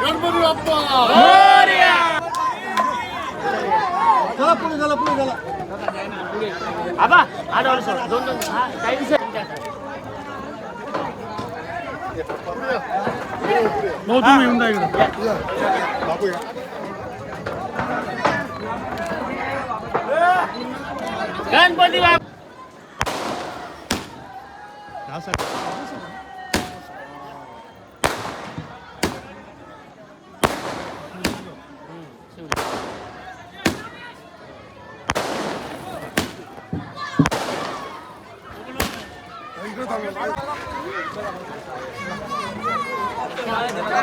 गणपती बाप्पा. चला पुढे झाला पुढे आबा आठ सर दोन दोन हा काही भाऊ तुम्ही येऊन जा बापू या गणपती बाप 나살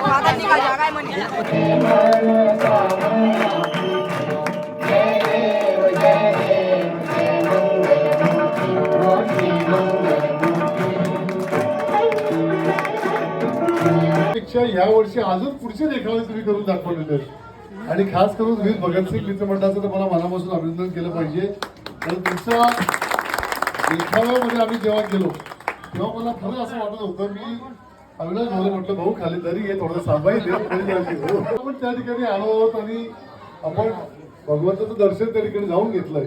과장님과 야갈머니 पेक्षा या वर्षी अजून पुढचे देखावे तुम्ही करून दाखवलेले आणि खास करून वीर भगतसिंग मित्रमंडळाचं तर मला मनापासून अभिनंदन केलं पाहिजे. कारण तुमच्या देखाव्यामध्ये आम्ही जेव्हा गेलो तेव्हा मला खरं असं वाटत होतं मी अविनाश भाऊ म्हटलं भाऊ खाली तरी हे थोडं सांभाळी पण आपण त्या ठिकाणी आलो आहोत आणि आपण भगवंताचं दर्शन त्या ठिकाणी जाऊन घेतलंय.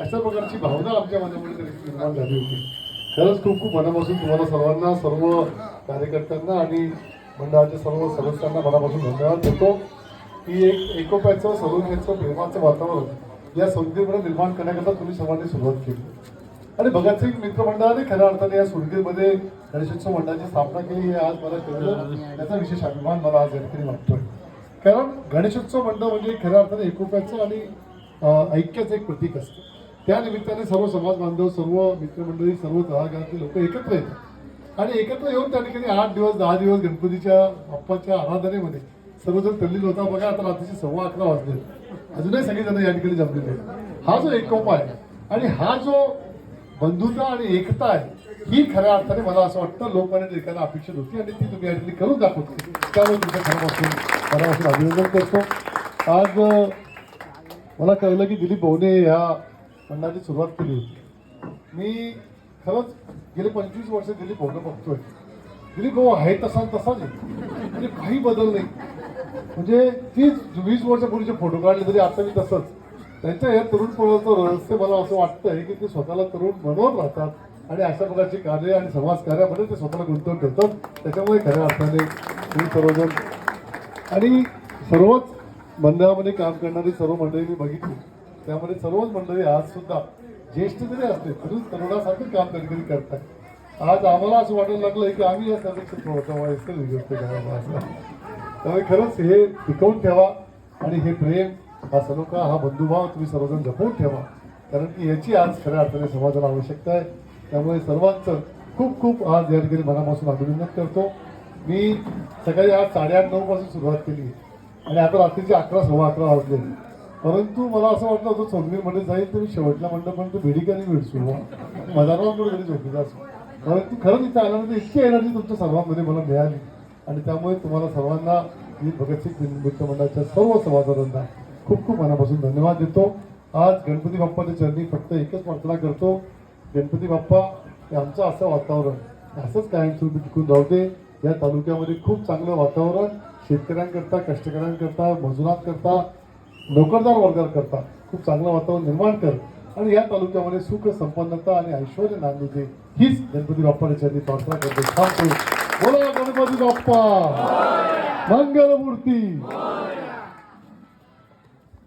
अशा प्रकारची भावना आमच्या मनामध्ये निर्माण झाली होती. खरंच खूप खूप मनापासून तुम्हाला सर्वांना सर्व कार्यकर्त्यांना आणि मंडळाच्या सर्व सदस्यांना मनापासून धन्यवाद देतो. की एक एकोप्याचं सलोख्याचं प्रेमाचं वातावरण या संस्थेमध्ये निर्माण करण्याकरता तुम्ही सर्वांनी सुरुवात केली. आणि भगतसिंग मित्रमंडळाने खऱ्या अर्थाने या सुरगीरमध्ये गणेशोत्सव मंडळाची स्थापना केली हे आज मला कळलं. याचा विशेष अभिमान मला आज या वाटतोय. कारण गणेशोत्सव मंडळ म्हणजे खऱ्या अर्थाने एकोप्याचं आणि ऐक्याचं एक प्रतीक असतं. त्या निमित्ताने सर्व समाज बांधव सर्व मित्रमंडळी सर्व तळागाळातले लोक एकत्र येतात. आणि एकत्र येऊन त्या ठिकाणी आठ दिवस दहा दिवस गणपतीच्या बाप्पाच्या आराधनेमध्ये सर्वजण तल्लील होता. बघा आता रात्रीचे सव्वा अकरा वाजले. अजूनही सगळेजण या ठिकाणी जमलेले आहेत. हा जो एकोपा आहे आणि हा जो बंधुता आणि एकता आहे ही खऱ्या अर्थाने मला असं वाटतं लोकांनी एखादा अपेक्षित होती आणि ती तुम्ही या ठिकाणी करून दाखवते. त्यामुळे तुमच्या खऱ्यापासून मनापासून अभिनंदन करतो. आज मला कळलं की दिलीप भाऊने ह्या मंडळाची सुरुवात केली होती. मी खरंच गेले पंचवीस वर्ष दिलीप भाऊनं बघतोय. दिलीप भाऊ आहे तसा तसाच आहे. म्हणजे काही बदल नाही. म्हणजे तीच वीस वर्षापूर्वीचे फोटो काढले तरी आता मी तसंच. त्यांच्या या तरुण पणाचं रहस्य मला असं वाटतंय की ते स्वतःला तरुण बनवत राहतात आणि अशा प्रकारची कार्य आणि समाज कार्यामध्ये ते स्वतःला गुंतवून ठेवतात. त्याच्यामुळे खऱ्या अर्थाने तुम्ही सर्वजण आणि सर्वच मंडळामध्ये काम करणारी सर्व मंडळी मी बघितली. त्यामध्ये सर्वच मंडळी आज सुद्धा ज्येष्ठ जरी असले तरी तरुणासारखं काम कधी कधी करतात. आज आम्हाला असं वाटायला लागलं की आम्ही या सर्वेक्षण थोडंसं वयस्कर विभक्त असं. त्यामुळे खरंच हे टिकवून ठेवा आणि हे प्रेम हा सलोखा हा बंधुभाव तुम्ही सर्वजण जपून ठेवा. कारण की याची आज खऱ्या अर्थाने समाजाला आवश्यकता आहे. त्यामुळे सर्वांचं खूप खूप आज या ठिकाणी मनापासून अभिनंदन करतो. मी सकाळी आज साडेआठ नऊपासून सुरुवात केली आणि आता रात्रीचे अकरा सव्वा अकरा वाजले. परंतु मला असं वाटलं होतं सोनगीरमध्ये जाईल तर मी शेवटल्या मंडळपर्यंत भेडिका नाही भेटतो माझा नाव कधी झोपीचा असो. परंतु खरंच इथे आल्यानंतर इतकी एनर्जी तुमच्या सर्वांमध्ये मला मिळाली. आणि त्यामुळे तुम्हाला सर्वांना मी भगतसिंग नृत्य मंडळाच्या सर्व सभासदांना खूप खूप मनापासून धन्यवाद देतो. आज गणपती बाप्पाच्या चरणी फक्त एकच प्रार्थना करतो. गणपती बाप्पा हे आमचं असं वातावरण. असंच कायमस्वरूपी टिकून राहू दे. या तालुक्यामध्ये खूप चांगलं वातावरण. शेतकऱ्यांकरता कष्टकऱ्यांकरता मजुरांकरता नोकरदार वर्गाकरता खूप चांगलं वातावरण निर्माण कर. आणि या तालुक्यामध्ये सुख संपन्नता आणि ऐश्वर नांदू दे. हीच गणपती बाप्पाच्या प्रार्थना करतो. थांबतो. बोला गणपती बाप्पा. मंगलमूर्ती.